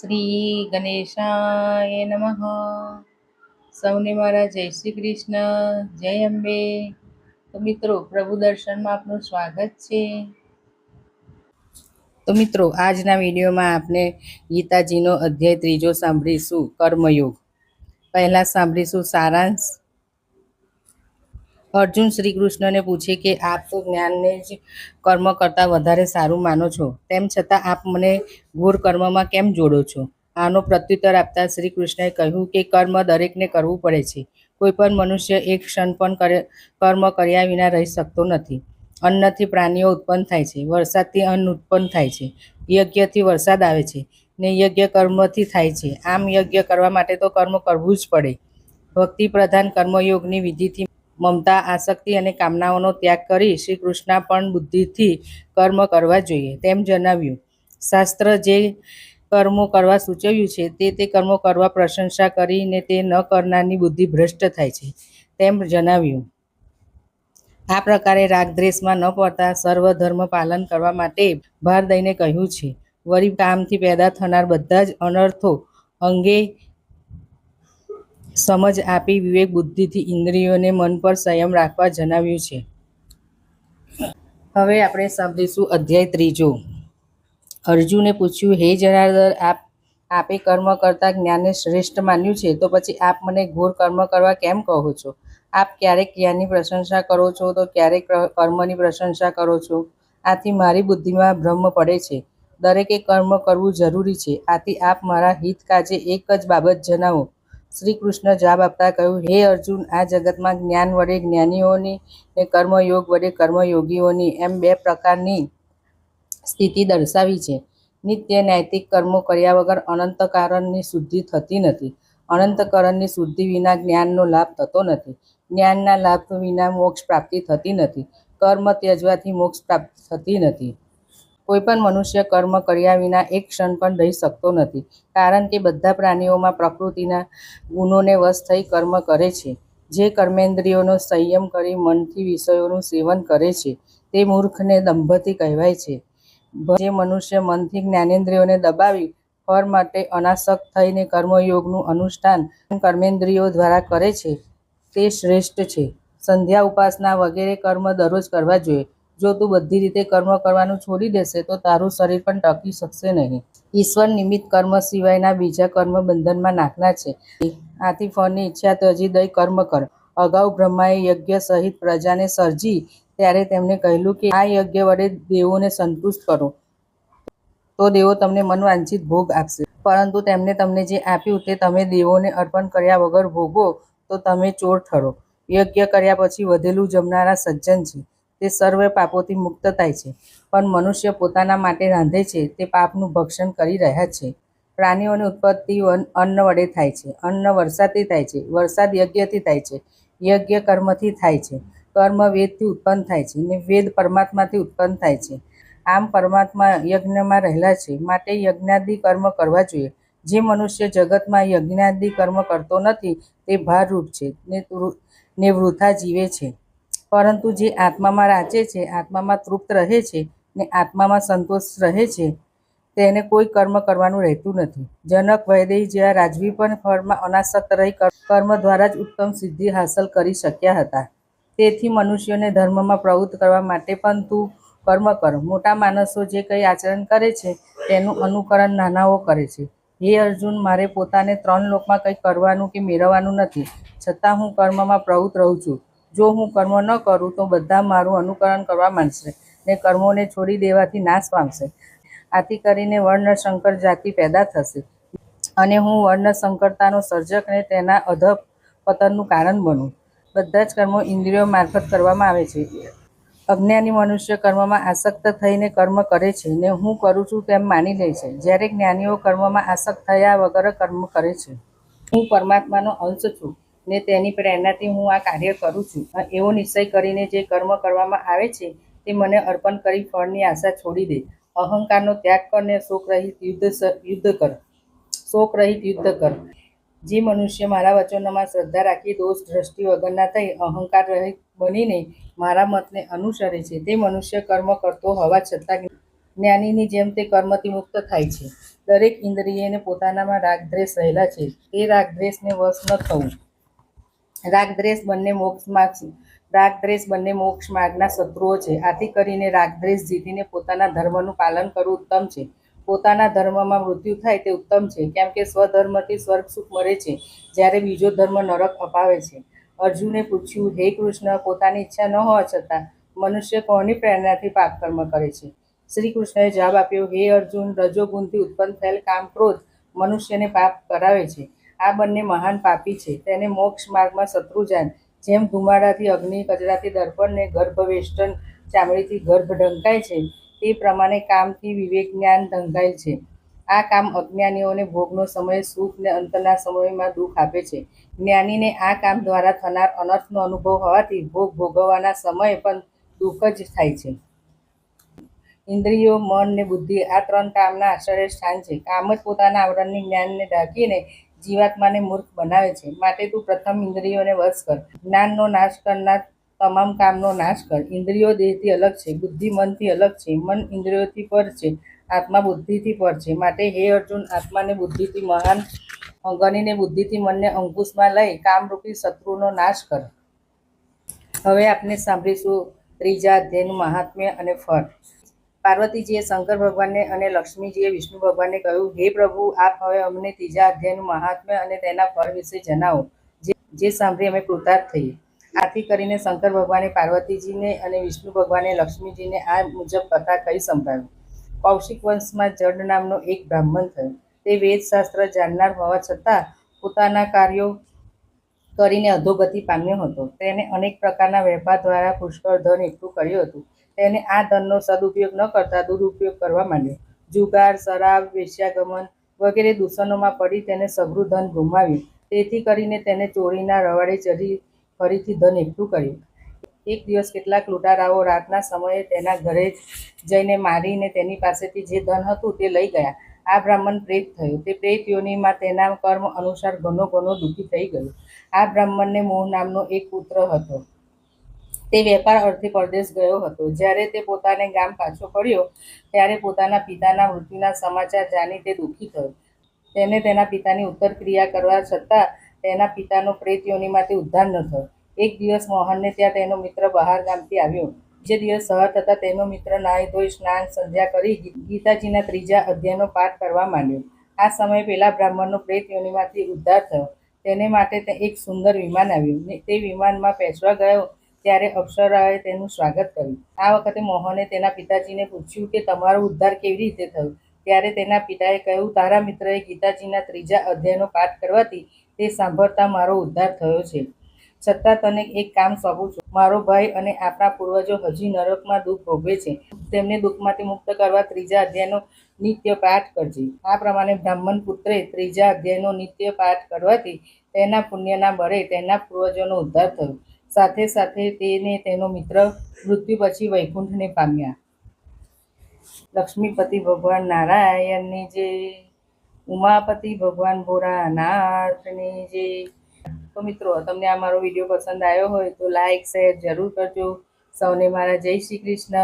શ્રી ગણેશાય નમઃ. સૌને મારા જય શ્રી કૃષ્ણ, જય અંબે. તો મિત્રો, પ્રભુ દર્શનમાં આપનું સ્વાગત છે. તો મિત્રો, આજના વિડીયોમાં આપણે ગીતાજીનો અધ્યાય ત્રીજો સાંભળીશું, કર્મયોગ. પહેલા સાંભળીશું સારાંશ. અર્જુન શ્રી કૃષ્ણને પૂછે કે, આપ તો જ્ઞાનને જ કર્મ કરતાં વધારે સારું માનો છો. તેમ છતાં આપ મને ઘોર કર્મમાં કેમ જોડો છો? આનો પ્રત્યુત્તર આપતા શ્રી કૃષ્ણએ કહ્યું કે, કર્મ દરેકને કરવું પડે છે. કોઈ પણ મનુષ્ય એક ક્ષણ પણ કર્મ કર્યા વિના રહી શકતો નથી. અન્નથી પ્રાણીઓ ઉત્પન્ન થાય છે. વરસાદથી અન્ન ઉત્પન્ન થાય છે. યજ્ઞથી વરસાદ આવે છે. ને યજ્ઞ કર્મથી થાય છે. આમ યજ્ઞ કરવા માટે તો કર્મ કરવું જ પડે. ભક્તિ પ્રધાન કર્મયોગની વિધિથી મમતા, આસક્તિ અને કામનાઓનો ત્યાગ કરી શ્રી કૃષ્ણ પણ બુદ્ધિથી કર્મ કરવા જોઈએ તેમ જણાવ્યું. શાસ્ત્ર જે કર્મો કરવા સૂચવ્યું છે તે તે કર્મો કરવા પ્રશંસા કરીને તે ન કરનારની બુદ્ધિ ભ્રષ્ટ થાય છે તેમ જણાવ્યું. આ પ્રકારે રાગદ્રેષમાં ન પડતા સર્વ ધર્મ પાલન કરવા માટે ભાર દઈને કહ્યું છે. વરી કામથી પેદા થનાર બધા જ અનર્થો અંગે સમજ આપી વિવેક બુદ્ધિથી ઇન્દ્રિયોને મન પર સંયમ રાખવા જણાવ્યું છે. હવે આપણે સાંભળીશું અધ્યાય ત્રીજો. અર્જુને પૂછ્યું, હે જનાર્દર આપ, આપે કર્મ કરતાં જ્ઞાનને શ્રેષ્ઠ માન્યું છે? તો પછી આપ મને ઘોર કર્મ કરવા કેમ કહો છો? આપ ક્યારેક જ્ઞાનની પ્રશંસા કરો છો તો ક્યારેક કર્મની પ્રશંસા કરો છો? આથી મારી બુદ્ધિમાં ભ્રમ પડે છે. દરેકે કર્મ કરવું જરૂરી છે. આથી આપ મારા હિત કાજે એક જ બાબત જણાવો. શ્રી કૃષ્ણ જવાબ આપતા કહ્યું, હે અર્જુન, આ જગતમાં જ્ઞાન વડે જ્ઞાનીઓની ને કર્મયોગ વડે કર્મયોગીઓની એમ બે પ્રકારની સ્થિતિ દર્શાવી છે. નિત્ય નૈતિક કર્મો કર્યા વગર અનંતકારણની શુદ્ધિ થતી નથી. અનંતકરણની શુદ્ધિ વિના જ્ઞાનનો લાભ થતો નથી. જ્ઞાનના લાભ વિના મોક્ષ પ્રાપ્તિ થતી નથી. કર્મ ત્યજવાથી મોક્ષ પ્રાપ્ત થતી નથી. કોઈ પણ મનુષ્ય કર્મ કર્યા વિના એક ક્ષણ પણ રહી શકતો નથી, કારણ કે બધા પ્રાણીઓમાં પ્રકૃતિના ગુણોને વશ થઈ કર્મ કરે છે. જે કર્મેન્દ્રિયોનો સંયમ કરી મનથી વિષયોનું સેવન કરે છે, તે મૂર્ખને દંભથી કહેવાય છે. જે મનુષ્ય મનથી જ્ઞાનેન્દ્રિયોને દબાવી, ફળ માટે અનાસક્ત થઈને કર્મયોગનું અનુષ્ઠાન કર્મેન્દ્રિયો દ્વારા કરે છે, તે શ્રેષ્ઠ છે. સંધ્યા ઉપાસના વગેરે કર્મ દરરોજ કરવા જોઈએ. જો તું બધી રીતે કર્મ કરવાનું છોડી દેશે, તો તારું શરીર પણ ટકી શકશે નહીં. ઈશ્વર નિમિત્ત કર્મ સિવાયના બીજા કર્મ બંધનમાં નાખના છે. આથી ફળની ઈચ્છા ત્યજી દઈ કર્મ કર. અગાઉ બ્રહ્માએ યજ્ઞ સહિત પ્રજાને સર્જી, ત્યારે તેમણે કહેલું કે આ યજ્ઞ વડે દેવોને સંતુષ્ટ કરો. તો દેવો તમને મનવાંછિત ભોગ આપશે. પરંતુ તેમણે તમને જે આપ્યું તે તમે દેવોને અર્પણ કર્યા વગર ભોગો, તો તમે ચોર ઠરો. યજ્ઞ કર્યા પછી વધેલું જમનારા સજ્જન છે. તે સર્વ પાપોથી મુક્ત થાય છે. પણ મનુષ્ય પોતાના માટે રાંધે છે, તે પાપનું ભક્ષણ કરી રહ્યા છે. પ્રાણીઓની ઉત્પત્તિ અન્ન વડે થાય છે. અન્ન વરસાદથી થાય છે. વરસાદ યજ્ઞથી થાય છે. યજ્ઞ કર્મથી થાય છે. કર્મ વેદથી ઉત્પન્ન થાય છે ને વેદ પરમાત્માથી ઉત્પન્ન થાય છે. આમ પરમાત્મા યજ્ઞમાં રહેલા છે. માટે યજ્ઞાદિ કર્મ કરવા જોઈએ. જે મનુષ્ય જગતમાં યજ્ઞાદિ કર્મ કરતો નથી, તે ભારરૂપ છે. ને વૃથા જીવે છે. પરંતુ જે આત્મામાં રાચે છે, આત્મામાં તૃપ્ત રહે છે ને આત્મામાં સંતોષ રહે છે, તેને કોઈ કર્મ કરવાનું રહેતું નથી. જનક વૈદેહી જેવા રાજવી પણ ફળમાં અનાસક્ત રહી કર્મ દ્વારા જ ઉત્તમ સિદ્ધિ હાંસલ કરી શક્યા હતા. તેથી મનુષ્યોને ધર્મમાં પ્રવૃત્ત કરવા માટે પણ તું કર્મ કર. મોટા માણસો જે કંઈ આચરણ કરે છે, તેનું અનુકરણ નાનાઓ કરે છે. હે અર્જુન, મારે પોતાને ત્રણ લોકમાં કંઈ કરવાનું કે મેળવવાનું નથી. છતાં હું કર્મમાં પ્રવૃત્ત રહું છું. જો હું કર્મ ન કરું તો બધા મારું અનુકરણ કરવા માંડશે ને કર્મોને છોડી દેવાથી નાશ પામશે. આથી કરીને વર્ણશંકર જાતિ પેદા થશે અને હું વર્ણશંકરતાનો સર્જક ને તેના અધ પતનનું કારણ બનું. બધા જ કર્મો ઇન્દ્રિયો મારફત કરવામાં આવે છે. અજ્ઞાની મનુષ્ય કર્મમાં આસક્ત થઈને કર્મ કરે છે ને હું કરું છું તેમ માની લે છે. જ્યારે જ્ઞાનીઓ કર્મમાં આસક્ત થયા વગર કર્મ કરે છે. હું પરમાત્માનો અંશ છું. ને તેની પ્રેરણાથી હું આ કાર્ય કરું છું. એવો નિશ્ચય કરીને જે કર્મ કરવામાં આવે છે, તે મને અર્પણ કરી ફળની આશા છોડી દે. અહંકારનો ત્યાગ કર શોક રહિત યુદ્ધ યુદ્ધ કર. શોક રહિત યુદ્ધ કર. જે મનુષ્ય મારા વચનોમાં શ્રદ્ધા રાખી દોષ, દ્રષ્ટિ વગરના થઈ અહંકાર રહિત બનીને મારા મતને અનુસરે છે, તે મનુષ્ય કર્મ કરતો હોવા છતાં જ્ઞાનીની જેમ તે કર્મથી મુક્ત થાય છે. દરેક ઇન્દ્રિયને પોતાનામાં રાગદ્વેષ રહેલા છે. તે રાગદ્વેષને વશ ન થવું. રાગદ્વેષ બંને મોક્ષ માર્ગ રાગદ્રેશ બંને મોક્ષ માર્ગના શત્રુઓ છે. આથી કરીને રાગદ્રેશ જીતીને પોતાના ધર્મનું પાલન કરવું ઉત્તમ છે. પોતાના ધર્મમાં મૃત્યુ થાય તે ઉત્તમ છે, કેમ કે સ્વધર્મથી સ્વર્ગ સુખ મળે છે, જ્યારે બીજો ધર્મ નરક અપાવે છે. અર્જુને પૂછ્યું, હે કૃષ્ણ, પોતાની ઈચ્છા ન હોવા છતાં મનુષ્ય કોની પ્રેરણાથી પાપ કર્મ કરે છે? શ્રી કૃષ્ણએ જવાબ આપ્યો, હે અર્જુન, રજોગુણથી ઉત્પન્ન થયેલ કામ ક્રોધ મનુષ્યને પાપ કરાવે છે. આ બંને મહાન પાપી છે. તેને મોક્ષ માર્ગમાં શત્રુજાન જેમ ધુમાડાથી અગ્નિ, કચરાથી દર્પણને ગર્ભવેષ્ટન ચામડીથી ગર્ભ ઢંકાય છે, તે પ્રમાણે કામથી વિવેક જ્ઞાન ઢંકાયેલ છે. આ કામ અજ્ઞાનીઓને ભોગનો સમય, સુખ ને અંતના સમયમાં દુઃખ આપે છે. જ્ઞાનીને આ કામ દ્વારા થનાર અનર્થનો અનુભવ હોવાથી ભોગ ભોગવવાના સમયે પણ દુઃખ જ થાય છે. ઇન્દ્રિયો, મન ને બુદ્ધિ આ ત્રણ કામના આશ્રય સ્થાન છે. કામ જ પોતાના આવરણની જ્ઞાનને ઢાંકીને જીવાત્માને મૂર્ખ બનાવે છે. માટે તું પ્રથમ ઇન્દ્રિયોને વશ કર. જ્ઞાનનો નાશ કરનાર તમામ કામનો નાશ કર. ઇન્દ્રિયો દેહથી અલગ છે, બુદ્ધિ મનથી અલગ છે, મન ઇન્દ્રિયોથી પર છે, આત્મા બુદ્ધિથી પર છે. માટે હે અર્જુન, આત્માને બુદ્ધિથી મહાન ગણીને બુદ્ધિથી મનને અંકુશમાં લઈ કામરૂપી શત્રુનો નાશ કર. હવે આપણે સાંભળીશું ત્રીજા અધ્યાયનું મહાત્મ્ય અને ફળ. પાર્વતીજીએ શંકર ભગવાનને અને લક્ષ્મીજીએ વિષ્ણુ ભગવાનને કહ્યું, હે પ્રભુ, આપ હવે અમને ત્રીજા અધ્યાયનું મહાત્મ્ય અને તેના ફળ વિશે જણાવો, જે સાંભળી અમે કૃતાર્થ થઈએ. આથી કરીને શંકર ભગવાને પાર્વતીજીને અને વિષ્ણુ ભગવાને લક્ષ્મીજીને આ મુજબ કથા કહી સંભળાવી. કૌશિક વંશમાં જડ નામનો એક બ્રાહ્મણ થયો. તે વેદશાસ્ત્ર જાણનાર હોવા છતાં પોતાના કાર્યો કરીને અધોગતિ પામ્યો હતો. તેને અનેક પ્રકારના વેપાર દ્વારા પુષ્કળ ધન એકઠું કર્યું હતું. તેને આ ધનનો સદુપયોગ ન કરતા દુરુપયોગ કરવા માંડ્યો. જુગાર, શરાબ, વેશ્યાગમન વગેરે દૂષણોમાં પડી તેને સઘળું ધન ગુમાવ્યું. તેથી કરીને તેને ચોરીના રવાડે ચડી ફરીથી ધન એકઠું કર્યું. એક દિવસ કેટલાક લૂંટારાઓ રાતના સમયે તેના ઘરે જઈને મારીને તેની પાસેથી જે ધન હતું તે લઈ ગયા. આ બ્રાહ્મણ પ્રેત થયો. તે પ્રેત યોનિમાં તેના કર્મ અનુસાર ઘણો ઘણો દુઃખી થઈ ગયો. આ બ્રાહ્મણને મોહ નામનો એક પુત્ર હતો. તે વેપાર અર્થે પરદેશ ગયો હતો. જ્યારે તે પોતાને ગામ પાછો ફર્યો, ત્યારે પોતાના પિતાના મૃત્યુના સમાચાર જાણી તે દુઃખી થયો. તેને તેના પિતાની ઉત્તર ક્રિયા કરવા છતાં તેના પિતાનો પ્રેત યોનીમાંથી ઉદ્ધાર ન થયો. એક દિવસ મોહનને ત્યાં તેનો મિત્ર બહાર ગામથી આવ્યો. બીજે દિવસ સહર થતાં તેનો મિત્ર નાહી ધોઈ સ્નાન સંધ્યા કરી ગીતાજીના ત્રીજા અધ્યાયનો પાઠ કરવા માંડ્યો. આ સમયે પેલા બ્રાહ્મણનો પ્રેત યોનીમાંથી ઉદ્ધાર થયો. તેને માટે એક સુંદર વિમાન આવ્યું. તે વિમાનમાં બેસવા ગયો ત્યારે અપ્સરાએ તેનું સ્વાગત કર્યું. આ વખતે મોહને તેના પિતાજીને પૂછ્યું કે તમારો ઉદ્ધાર કેવી રીતે થયો? ત્યારે તેના પિતાએ કહ્યું, તારા મિત્રએ ગીતાજીના ત્રીજા અધ્યાયનો પાઠ કરવાથી તે સાંભળતા મારો ઉદ્ધાર થયો છે. છતાં તને એક કામ સોંપું છું. મારો ભાઈ અને આપણા પૂર્વજો હજી નરકમાં દુઃખ ભોગવે છે. તેમને દુઃખમાંથી મુક્ત કરવા ત્રીજા અધ્યાયનો નિત્ય પાઠ કરજે. આ પ્રમાણે બ્રાહ્મણ પુત્રે ત્રીજા અધ્યાયનો નિત્ય પાઠ કરવાથી તેના પુણ્યના બળે તેના પૂર્વજોનો ઉદ્ધાર થયો. સાથે સાથે તેને તેનો મિત્ર મૃત્યુ પછી વૈકુંઠને પામ્યા. લક્ષ્મીપતિ ભગવાન નારાયણની જે, ઉમાપતિ ભગવાન ભોળાનાથની જે, તો મિત્રો, તમને આ મારો વીડિયો પસંદ આવ્યો હોય તો લાઈક, શેર જરૂર કરજો. સૌને મારા જય શ્રી કૃષ્ણ.